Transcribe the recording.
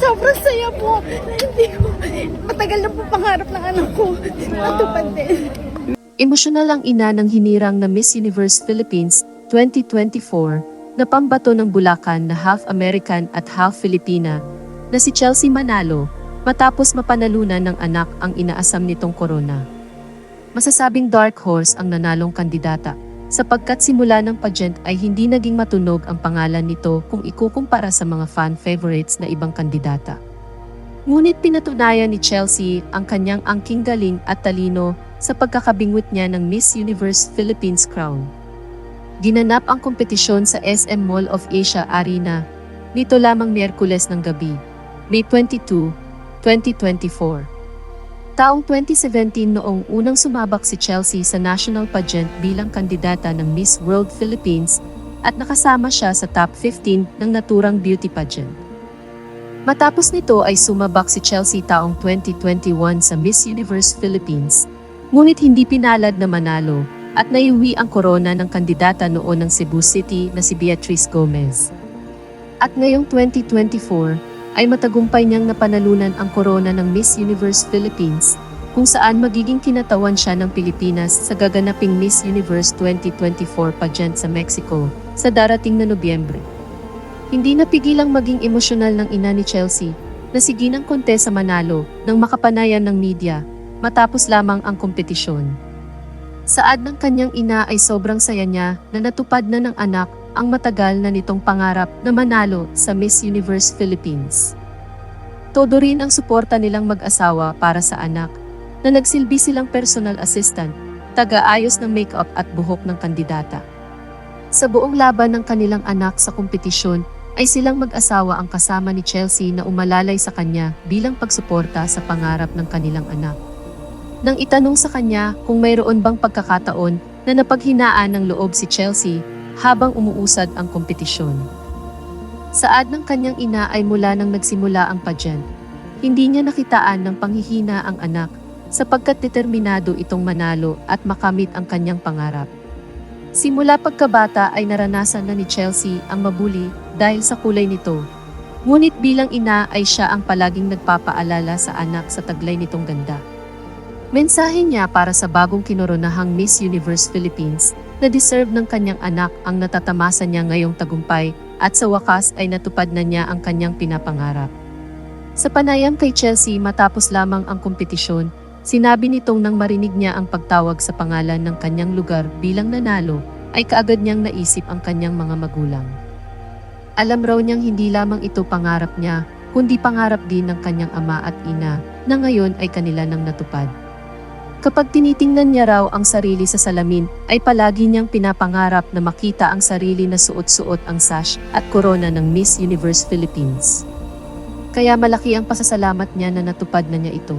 Sobrang saya po. Hindi ko, matagal na po pangarap ng anak ko. Natupad din. Emosyonal ang ina ng hinirang na Miss Universe Philippines 2024 na pambato ng Bulacan na half American at half Filipina na si Chelsea Manalo matapos mapanalunan ng anak ang inaasam nitong corona. Masasabing dark horse ang nanalong kandidata sapagkat simula ng pageant ay hindi naging matunog ang pangalan nito kung ikukumpara sa mga fan favorites na ibang kandidata. Ngunit pinatunayan ni Chelsea ang kanyang angking galing at talino sa pagkakabingwit niya ng Miss Universe Philippines crown. Ginanap ang kompetisyon sa SM Mall of Asia Arena nito lamang Miyerkules ng gabi, May 22, 2024. Taong 2017 noong unang sumabak si Chelsea sa national pageant bilang kandidata ng Miss World Philippines at nakasama siya sa top 15 ng naturang beauty pageant. Matapos nito ay sumabak si Chelsea taong 2021 sa Miss Universe Philippines, ngunit hindi pinalad na manalo at naiuwi ang korona ng kandidata noon ng Cebu City na si Beatrice Gomez. At ngayong 2024, ay matagumpay niyang napanalunan ang korona ng Miss Universe Philippines, kung saan magiging kinatawan siya ng Pilipinas sa gaganaping Miss Universe 2024 pageant sa Mexico sa darating na Nobyembre. Hindi napigilang maging emosyonal ng ina ni Chelsea na si Ginang Conte sa Manalo nang makapanayan ng media matapos lamang ang kompetisyon. Saad ng kanyang ina ay sobrang saya niya na natupad na ng anak ang matagal na nitong pangarap na manalo sa Miss Universe Philippines. Todo rin ang suporta nilang mag-asawa para sa anak na nagsilbi silang personal assistant, taga-ayos ng makeup at buhok ng kandidata. Sa buong laban ng kanilang anak sa kompetisyon ay silang mag-asawa ang kasama ni Chelsea na umalalay sa kanya bilang pagsuporta sa pangarap ng kanilang anak. Nang itanong sa kanya kung mayroon bang pagkakataon na napaghinaan ng loob si Chelsea habang umuusad ang kompetisyon. Saad ng kanyang ina ay mula nang nagsimula ang pageant. Hindi niya nakitaan ng panghihina ang anak sapagkat determinado itong manalo at makamit ang kanyang pangarap. Simula pagkabata ay naranasan na ni Chelsea ang mabuli dahil sa kulay nito. Ngunit bilang ina ay siya ang palaging nagpapaalala sa anak sa taglay nitong ganda. Mensahe niya para sa bagong kinoronahang Miss Universe Philippines na deserve ng kanyang anak ang natatamasa niya ngayong tagumpay at sa wakas ay natupad na niya ang kanyang pinapangarap. Sa panayam kay Chelsea matapos lamang ang kompetisyon, sinabi nitong nang marinig niya ang pagtawag sa pangalan ng kanyang lugar bilang nanalo, ay kaagad niyang naisip ang kanyang mga magulang. Alam raw niyang hindi lamang ito pangarap niya, kundi pangarap din ng kanyang ama at ina na ngayon ay kanila nang natupad. Kapag tinitingnan niya raw ang sarili sa salamin, ay palagi niyang pinapangarap na makita ang sarili na suot-suot ang sash at korona ng Miss Universe Philippines. Kaya malaki ang pasasalamat niya na natupad na niya ito.